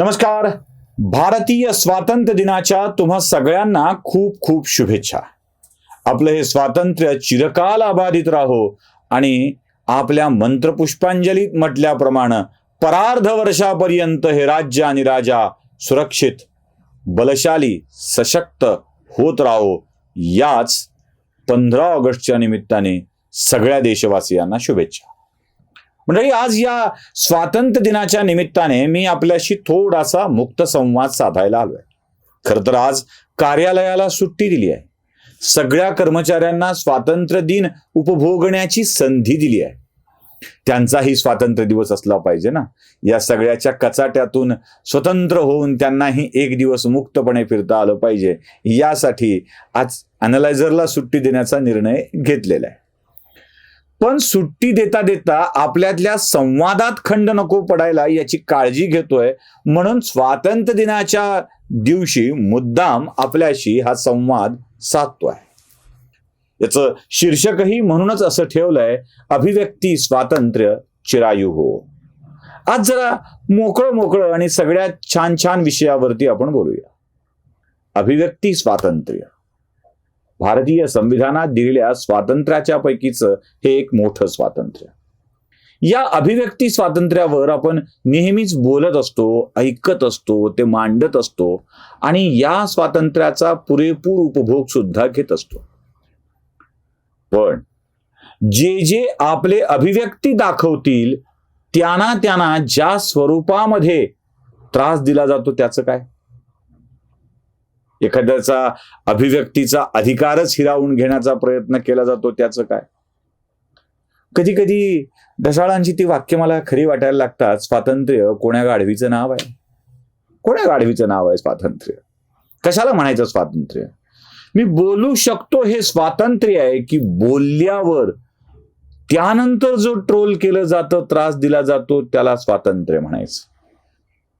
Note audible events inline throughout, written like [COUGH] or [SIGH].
नमस्कार. भारतीय स्वातंत्र्य दिनाच्या तुम्हा सगळ्यांना खूप खूप शुभेच्छा. आपलं हे स्वातंत्र्य चिरकाल अबाधित राहो आणि आपल्या मंत्रपुष्पांजलीत म्हटल्याप्रमाणे परार्ध वर्षापर्यंत हे राज्य आणि राजा सुरक्षित बलशाली सशक्त होत राहो याच पंधरा ऑगस्टच्या निमित्ताने सगळ्या देशवासियांना शुभेच्छा. म्हणजे आज या स्वातंत्र्य दिनाच्या निमित्ताने मी आपल्याशी थोडासा मुक्त संवाद साधायला आलोय. खर तर आज कार्यालयाला सुट्टी दिली आहे. सगळ्या कर्मचाऱ्यांना स्वातंत्र्य दिन उपभोगण्याची संधी दिली आहे. त्यांचाही स्वातंत्र्य दिवस असला पाहिजे ना. या सगळ्याच्या कचाट्यातून स्वतंत्र होऊन त्यांनाही एक दिवस मुक्तपणे फिरता आलं पाहिजे. यासाठी आज अनलायझरला सुट्टी देण्याचा निर्णय घेतलेला आहे. पण सुट्टी देता देता आपल्यातल्या संवादात खंड नको पडायला याची काळजी घेतोय. म्हणून स्वातंत्र्य दिनाच्या दिवशी मुद्दाम आपल्याशी हा संवाद साधतोय. याचं शीर्षकही म्हणूनच असं ठेवलंय अभिव्यक्ती स्वातंत्र्य चिरायू हो आज जरा मोकळं मोकळं आणि सगळ्यात छान छान विषयावरती आपण बोलूया. अभिव्यक्ती स्वातंत्र्य. भारतीय संविधानात दिलेल्या स्वातंत्र्याच्या पैकीच हे एक मोठं स्वातंत्र्य. या अभिव्यक्ती स्वातंत्र्यावर आपण नेहमीच बोलत असतो ऐकत असतो ते मांडत असतो आणि या स्वातंत्र्याचा पुरेपूर उपभोग सुद्धा घेत असतो. पण जे जे आपले अभिव्यक्ती दाखवतील त्यांना त्यांना ज्या स्वरूपामध्ये त्रास दिला जातो त्याचं काय? एखाद्याचा अभिव्यक्तीचा अधिकारच हिरावून घेण्याचा प्रयत्न केला जातो त्याचं काय? कधी कधी ढसाळांची ती वाक्य मला खरी वाटायला लागतात स्वातंत्र्य कोण्या गाढवीचं नाव आहे? कोण्या गाढवीचं नाव आहे स्वातंत्र्य? कशाला म्हणायचं स्वातंत्र्य? मी बोलू शकतो हे स्वातंत्र्य आहे की बोलल्यावर त्यानंतर जो ट्रोल केलं जातं त्रास दिला जातो त्याला स्वातंत्र्य म्हणायचं.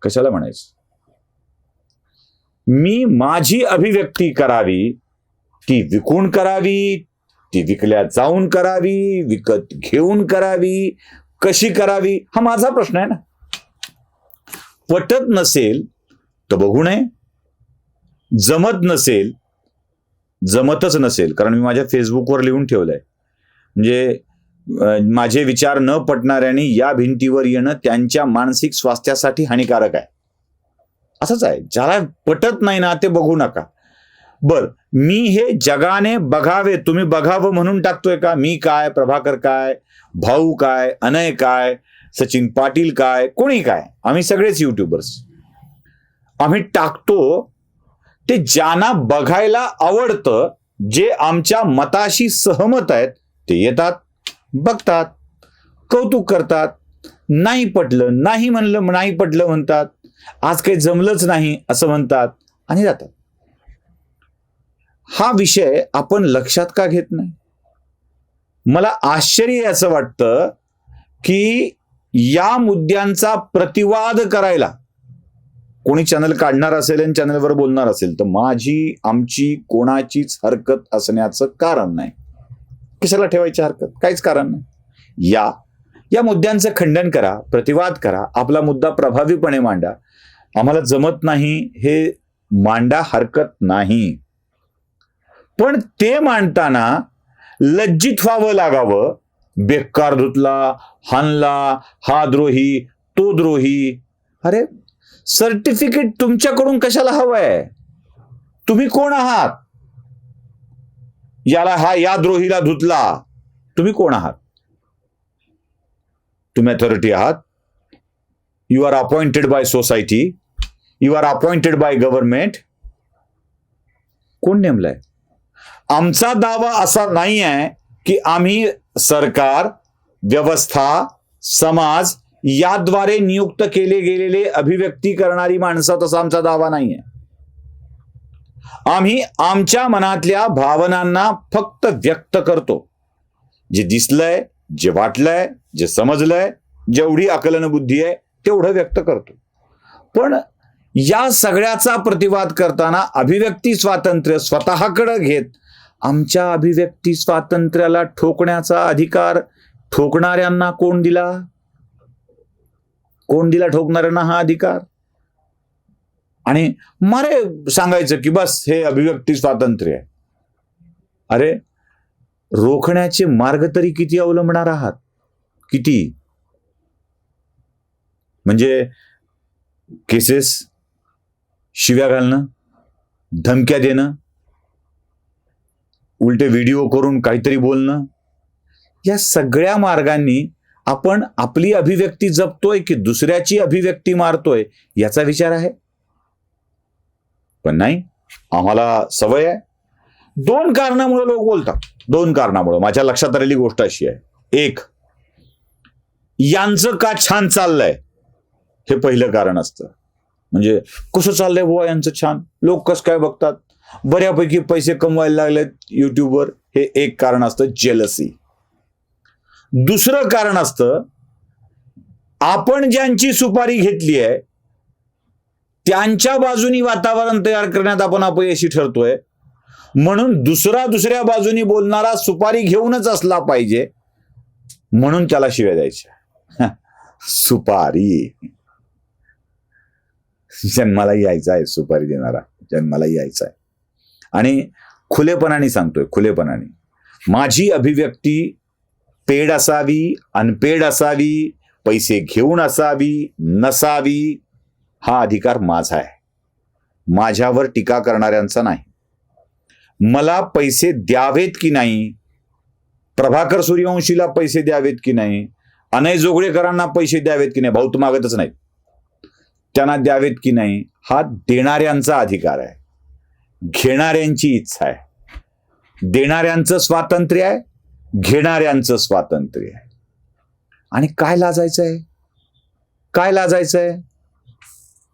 कशाला म्हणायचं? मी माझी अभिव्यक्ती करावी ती विकून करावी ती विकल्या जाऊन करावी विकत घेऊन करावी कशी करावी हा माझा प्रश्न आहे ना. पटत नसेल तर बघू नये. जमत नसेल जमतच नसेल कारण मी माझ्या फेसबुकवर लिहून ठेवलंय. म्हणजे माझे विचार न पटणाऱ्यांनी या भिंतीवर येणं त्यांच्या मानसिक स्वास्थ्यासाठी हानिकारक आहे. असंच आहे. ज्याला पटत नाही ना ते बघू नका. बर मी हे जगाने बघावे तुम्ही बघावं म्हणून टाकतोय का? मी काय प्रभाकर काय भाऊ काय अनय काय सचिन पाटील काय कोणी काय? आम्ही सगळेच युट्यूबर्स आम्ही टाकतो ते ज्यांना बघायला आवडतं जे आमच्या मताशी सहमत आहेत ते येतात बघतात कौतुक करतात नाही पटलं नाही म्हणलं नाही पटलं म्हणतात आज काही जमलंच नाही असं म्हणतात आणि जातात. हा विषय आपण लक्षात का घेत नाही? मला आश्चर्य असं वाटतं की या मुद्द्यांचा प्रतिवाद करायला कोणी चॅनल काढणार असेल आणि चॅनलवर बोलणार असेल तर माझी आमची कोणाचीच हरकत असण्याचं कारण नाही. कशाला ठेवायची हरकत? काहीच कारण नाही. या या मुद्द्यांचं खंडन करा प्रतिवाद करा आपला मुद्दा प्रभावीपणे मांडा. आम्हाला जमत नाही हे मांडा हरकत नाही. पण ते मांडताना लज्जित व्हावं लागावं. बेकार धुतला हानला हा द्रोही तो द्रोही. अरे सर्टिफिकेट तुमच्याकडून कशाला हवंय? तुम्ही कोण आहात? याला हा या द्रोहीला धुतला. तुम्ही कोण आहात? तुम्ही अथॉरिटी आहात. You are appointed by society you are appointed by government कोण नेमलंय? आमचा दावा असा नाही आहे की आम्ही सरकार व्यवस्था समाज याद्वारे नियुक्त केले गेलेले अभिव्यक्ती करणारी माणसं तसा आमचा दावा नाही आहे आम्ही आमच्या मनातल्या भावनांना फक्त व्यक्त करतो. जे दिसलंय जे वाटलंय जे समजलंय जेवढी आकलन बुद्धी आहे तेवढं व्यक्त करतो. पण या सगळ्याचा प्रतिवाद करताना अभिव्यक्ती स्वातंत्र्य स्वतःकडे घेत आमच्या अभिव्यक्ती स्वातंत्र्याला ठोकण्याचा अधिकार ठोकणाऱ्यांना कोण दिला? कोण दिला ठोकणाऱ्यांना हा अधिकार? आणि मारे सांगायचं की बस हे अभिव्यक्ती स्वातंत्र्य आहे. अरे रोखण्याचे मार्ग तरी किती अवलंबणार आहात? किती? म्हणजे केसेस शिव्या घालणं धमक्या देणं उलटे व्हिडिओ करून काहीतरी बोलणं या सगळ्या मार्गांनी आपण आपली अभिव्यक्ती जपतोय की दुसऱ्याची अभिव्यक्ती मारतोय याचा विचार आहे? पण नाही आम्हाला सवय आहे. दोन कारणामुळे लोक बोलतात. दोन कारणामुळे. माझ्या लक्षात आलेली गोष्ट अशी आहे. एक यांचं का छान चाललंय? हे पहिलं कारण असतं. म्हणजे कसं चाललंय बुवा यांचं छान? लोक कसं काय बघतात? बऱ्यापैकी पैसे कमवायला लागलेत युट्यूबवर हे एक कारण असतं जेलसी दुसरं कारण असतं आपण ज्यांची सुपारी घेतली आहे त्यांच्या बाजूनी वातावरण तयार करण्यात आपण अपयशी ठरतोय. म्हणून दुसरा दुसऱ्या बाजूनी बोलणारा सुपारी घेऊनच असला पाहिजे. म्हणून त्याला शिव्या द्यायच्या. [LAUGHS] सुपारी. [LAUGHS] जन्माला यायचा आहे सुपारी देणारा. जन्माला यायचा आहे. आणि खुलेपणाने सांगतोय खुलेपणाने. माझी अभिव्यक्ती पेड असावी अनपेड असावी पैसे घेऊन असावी नसावी हा अधिकार माझा आहे. माझ्यावर टीका करणाऱ्यांचा नाही. मला पैसे द्यावेत की नाही? प्रभाकर सूर्यवंशीला पैसे द्यावेत की नाही? अनय जोगळेकरांना पैसे द्यावेत की नाही? भाऊ तू मागतच नाहीत त्यांना द्यावेत की नाही हा देणाऱ्यांचा अधिकार आहे. घेणाऱ्यांची इच्छा आहे. देणाऱ्यांचं स्वातंत्र्य आहे घेणाऱ्यांचं स्वातंत्र्य आहे. आणि काय लाजायचं आहे काय लाजायचं आहे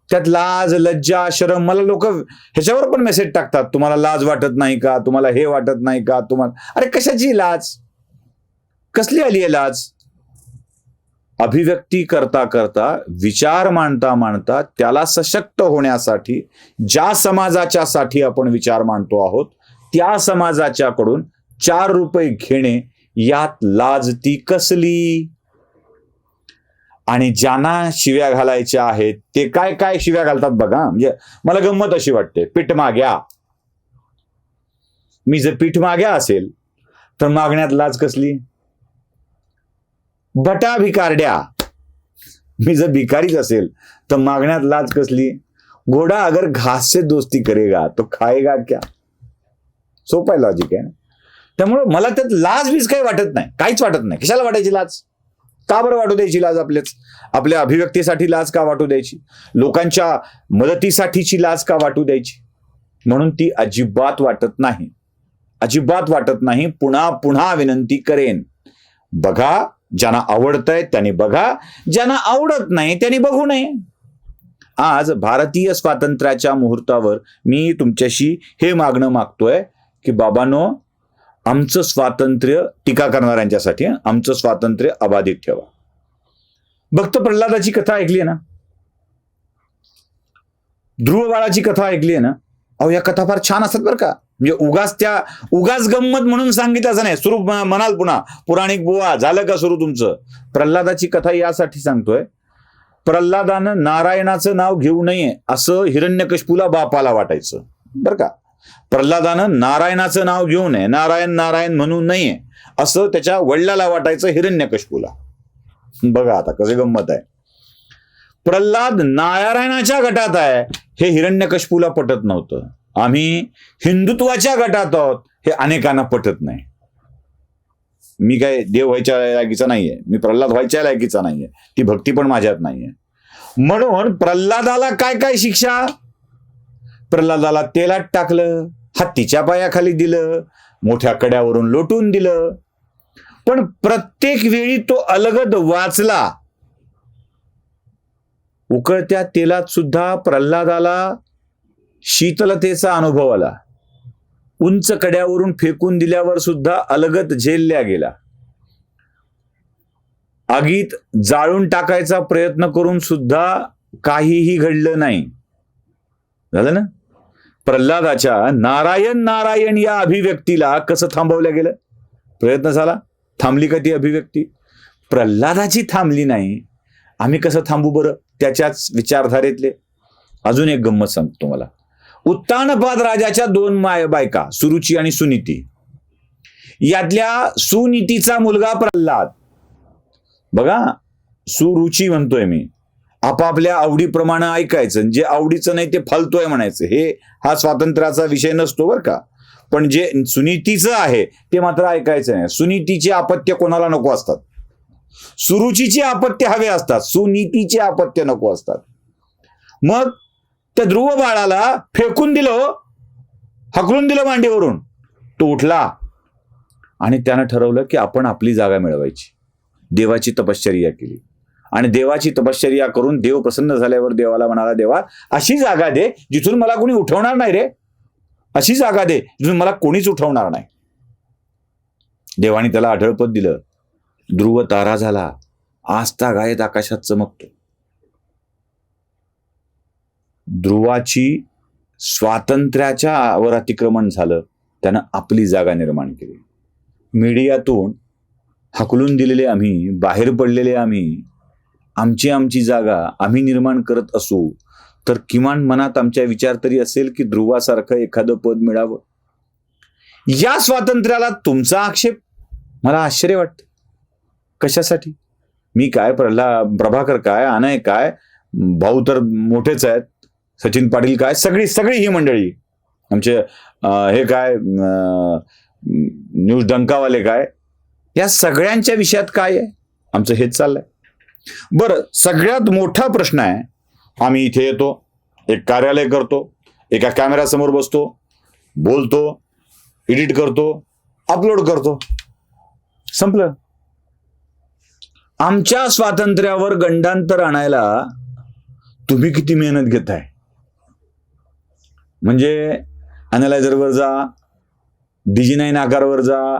त्यात लाज लज्जा शरम मला लोक ह्याच्यावर पण मेसेज टाकतात. तुम्हाला लाज वाटत नाही का? तुम्हाला हे वाटत नाही का? तुम्हाला अरे कशाची लाज? कसली आली आहे लाज? अभिव्यक्ती करता करता विचार मांडता मांडता त्याला सशक्त होण्यासाठी ज्या समाजाच्या साठी आपण विचार मांडतो आहोत त्या समाजाच्याकडून चार रुपये घेणे यात लाज ती कसली? आणि ज्यांना शिव्या घालायच्या आहेत ते काय काय शिव्या घालतात बघा. म्हणजे मला गंमत अशी वाटते पीठ माग्या. मी जर पीठ माग्या असेल तर मागण्यात लाज कसली? बटा भिकारड्या मी जर भिकारीच असेल तर मागण्यात लाज कसली? घोडा अगर घास से दोस्ती करेगा तो खाएगा क्या? सोपा आहे लॉजिक आहे ना? मला त्यात लाज बीज काही वाटत नाही. काहीच वाटत नाही. कशाला वाटायची लाज? का बरं वाटू द्यायची लाज आपल्याच आपल्या अभिव्यक्तीसाठी लाज का वाटू द्यायची? लोकांच्या मदतीसाठीची लाज का वाटू द्यायची? म्हणून ती अजिबात वाटत नाही. अजिबात वाटत नाही. पुन्हा पुन्हा विनंती करेन. बघा ज्यांना आवडतंय त्यांनी बघा. ज्यांना आवडत नाही त्यांनी बघू नये. आज भारतीय स्वातंत्र्याच्या मुहूर्तावर मी तुमच्याशी हे मागणं मागतोय की बाबांनो आमचं स्वातंत्र्य टीका करणाऱ्यांच्यासाठी आमचं स्वातंत्र्य अबाधित ठेवा. भक्त प्रल्हादाची कथा ऐकली आहे ना? ध्रुव बाळाची कथा ऐकली आहे ना? अहो या कथा फार छान असतात बरं का. म्हणजे उगाच त्या उगाच गंमत म्हणून सांगितलं असं नाही. सुरू म्हणाल पुन्हा पुराणिक बुवा झालं का सुरू तुमचं? प्रल्हादाची कथा यासाठी सांगतोय. प्रल्हादानं नारायणाचं नाव घेऊ नये असं हिरण्यकशपूला बापाला वाटायचं. बरं का? प्रल्हादानं नारायणाचं नाव घेऊ नये नारायण नारायण म्हणू नये असं त्याच्या वडिलाला वाटायचं हिरण्यकशपूला. बघा आता कसं गंमत आहे. प्रल्हाद नारायणाच्या गटात आहे. हे हिरण्यकशपूला पटत नव्हतं. आम्ही हिंदुत्वाच्या गटात आहोत हे अनेकांना पटत नाही. मी काय देव व्हायच्या लायकीचा नाहीये मी प्रल्हाद व्हायच्या लायकीचा नाहीये ती भक्ती पण माझ्यात नाहीये. म्हणून प्रल्हादाला काय काय शिक्षा? प्रल्हादाला तेलात टाकलं हत्तीच्या पायाखाली दिलं मोठ्या कड्यावरून लोटून दिलं. पण प्रत्येक वेळी तो अलगद वाचला. उकळत्या तेलात सुद्धा प्रल्हादाला शीतलतेचा अनुभव आला. उंच कड्यावरून फेकून दिल्यावर सुद्धा अलगत झेलल्या गेला आगीत जाळून टाकायचा प्रयत्न करून सुद्धा काहीही घडलं नाही. झालं ना? प्रल्हादाच्या नारायण नारायण या अभिव्यक्तीला कसं थांबवलं गेलं? प्रयत्न झाला? थांबली का ती अभिव्यक्ती? प्रल्हादाची थांबली नाही. आम्ही कसं थांबू बरं? त्याच्याच विचारधारेतले. अजून एक गंमत सांगतो तुम्हाला. उत्तानपाद राजाच्या दोन माय बायका सुरुची आणि सुनीती. यातल्या सुनीतीचा मुलगा प्रल्हाद. बघा सुरुची म्हणतोय मी. आपापल्या आवडीप्रमाणे ऐकायचं जे आवडीचं नाही ते फालतोय म्हणायचं. हे हा स्वातंत्र्याचा विषय नसतो बरं का. पण जे सुनीतीचं आहे ते मात्र ऐकायचं नाही. सुनीतीचे आपत्य कोणाला नको असतात? सुरुचीचे आपत्य हवे असतात. सुनीतीचे आपत्य नको असतात. मग त्या ध्रुव बाळाला फेकून दिलं हो. हकलून दिलं मांडीवरून. तो उठला. आणि त्यानं ठरवलं की आपण आपली जागा मिळवायची. देवाची तपश्चर्या केली. आणि देवाची तपश्चर्या करून देव प्रसन्न झाल्यावर देवाला म्हणाला देवा अशी जागा दे जिथून मला कोणी उठवणार नाही रे. अशी जागा दे जिथून मला कोणीच उठवणार नाही. देवाने त्याला आढळपत दिलं. ध्रुव तारा झाला. आस्था गायत आकाशात चमकतो. ध्रुवाची स्वातंत्र्याच्या वर अतिक्रमण झालं त्यानं आपली जागा निर्माण केली. मीडियातून हकलून दिलेले आम्ही बाहेर पडलेले आम्ही आमची आमची जागा आम्ही निर्माण करत असू तर किमान मनात आमच्या विचार तरी असेल की ध्रुवासारखं एखादं पद मिळावं? या स्वातंत्र्याला तुमचा आक्षेप? मला आश्चर्य वाटतं. कशासाठी? मी काय प्रल्हा प्रभाकर काय अनय काय? भाऊ तर मोठेच आहेत. सचिन पाटील काय? सगळी सगळी ही मंडळी. आमचे हे काय न्यूज डंकावाले काय? या सगळ्यांच्या विषयात काय आहे? आमचं हेच चाललंय. बरं सगळ्यात मोठा प्रश्न आहे आम्ही इथे येतो एक कार्यालय करतो एका कॅमेऱ्यासमोर बसतो बोलतो एडिट करतो अपलोड करतो. संपलं. आमच्या स्वातंत्र्यावर गंडांतर आणायला तुम्ही किती मेहनत घेताय? म्हणजे अनालायझरवर जा डीजी नाईन आकारवर जा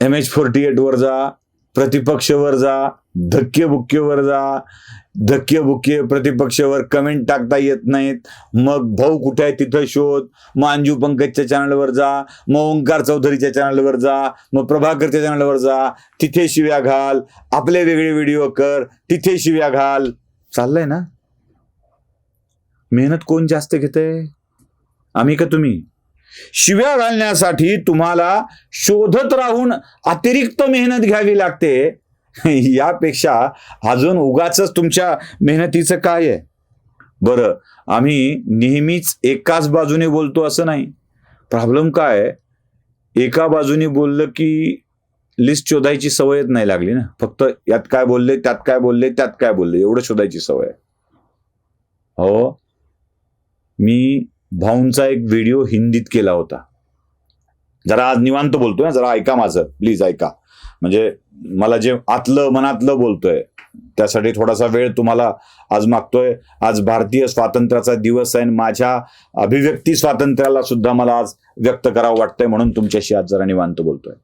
एम एच फोर्टी एटवर जा प्रतिपक्षवर जा धक्के बुक्केवर जा धक्के बुक्के प्रतिपक्षवर कमेंट टाकता येत नाहीत. मग भाऊ कुठे आहे तिथं शोध. मग अंजू पंकजच्या चॅनलवर जा मग ओंकार चौधरीच्या चॅनलवर जा मग प्रभाकरच्या चॅनलवर जा. तिथे शिव्या घाल. आपले वेगळे व्हिडिओ कर. तिथे शिव्या घाल. चाललंय ना? मेहनत कोण जास्त घेते आम्ही का तुम्ही? शिव्या घालण्यासाठी तुम्हाला शोधत राहून अतिरिक्त मेहनत घ्यावी लागते. [LAUGHS] यापेक्षा अजून उगाच तुमच्या मेहनतीचं काय आहे? बरं आम्ही नेहमीच एकाच बाजूने बोलतो असं नाही. प्रॉब्लेम काय एका बाजूने बोललं की लिस्ट शोधायची सवयच नाही लागली ना. फक्त यात काय बोलले त्यात काय बोलले त्यात काय बोलले एवढं शोधायची सवय हो? मी भाऊंचा एक व्हिडिओ हिंदीत केला होता. जरा आज निवांत बोलतोय ना, जरा ऐका माझं प्लीज ऐका. म्हणजे मला जे आतलं मनातलं बोलतोय त्यासाठी थोडासा वेळ तुम्हाला आज मागतोय. आज भारतीय स्वातंत्र्याचा दिवस आहे आणि माझ्या अभिव्यक्ती स्वातंत्र्याला सुद्धा मला आज व्यक्त करावं वाटतंय म्हणून तुमच्याशी आज जरा निवांत बोलतोय.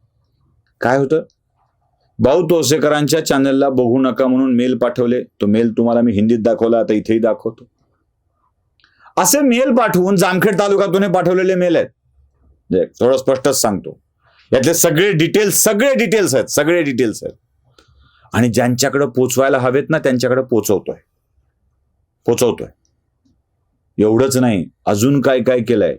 काय होतं? भाऊ तोसेकरांच्या चॅनलला बघू नका म्हणून मेल पाठवले. तो मेल तुम्हाला मी हिंदीत दाखवला आता इथेही दाखवतो. असे मेल पाठवून जामखेड तालुक्यातून पाठवलेले मेल आहेत. थोडं स्पष्टच सांगतो. यातले सगळे डिटेल्स सगळे डिटेल्स आहेत सगळे डिटेल्स आहेत. आणि ज्यांच्याकडे पोचवायला हवेत ना त्यांच्याकडे पोचवतोय. पोचवतोय. एवढंच नाही अजून काय काय केलंय?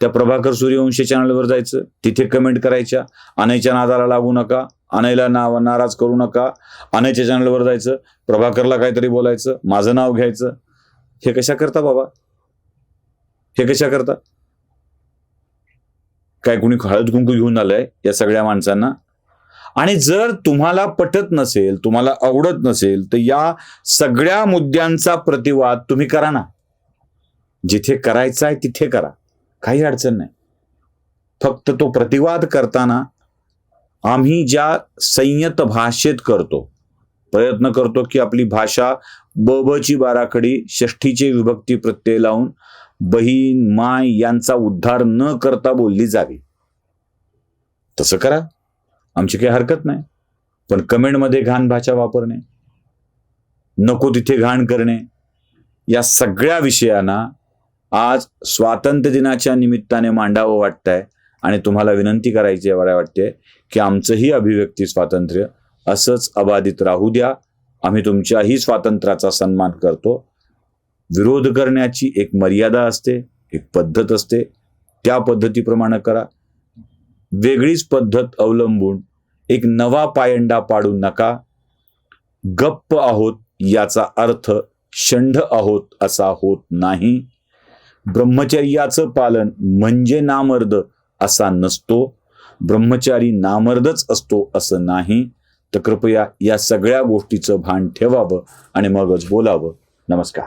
त्या प्रभाकर सूर्यवंशी चॅनलवर जायचं तिथे कमेंट करायच्या अनयच्या नादाला लागू नका अनयला नाव नाराज करू नका अनयच्या चॅनलवर जायचं प्रभाकरला काहीतरी बोलायचं माझं नाव घ्यायचं. हे कशा करता बाबा? हे कशा करता? काय कुणी हळद कुंकू घेऊन आलंय या सगळ्या माणसांना? आणि जर तुम्हाला पटत नसेल तुम्हाला आवडत नसेल तर या सगळ्या मुद्द्यांचा प्रतिवाद तुम्ही करा ना. जिथे करायचा आहे तिथे करा. काही अडचण नाही. फक्त तो प्रतिवाद करताना आम्ही ज्या संयत भाषेत करतो प्रयत्न करतो की आपली भाषा बबची बाराखडी षष्ठीचे विभक्ती प्रत्यय लावून बहीण माय यांचा उद्धार न करता बोलली जावी. तसं करा. आमची काही हरकत नाही. पण कमेंटमध्ये घाण भाषा वापरणे नको तिथे घाण करणे या सगळ्या विषयांना आज स्वातंत्र्य दिनाच्या निमित्ताने मांडावं वाटतंय आणि तुम्हाला विनंती करायची एवढ्या वाटते की आमचंही अभिव्यक्ती स्वातंत्र्य असंच अबाधित राहू द्या. आम्ही तुमच्याही स्वातंत्र्याचा सन्मान करतो. विरोध करण्याची एक मर्यादा असते एक पद्धत असते. त्या पद्धतीप्रमाणे करा. वेगळीच पद्धत अवलंबून एक नवा पायंडा पाडू नका. गप्प आहोत याचा अर्थ शंढ आहोत असा होत नाही. ब्रह्मचर्याचं पालन म्हणजे नामर्द असा नसतो. ब्रह्मचारी नामर्दच असतो असं नाही. तर कृपया या सगळ्या गोष्टीचं भान ठेवावं आणि मगच बोलावं. नमस्कार.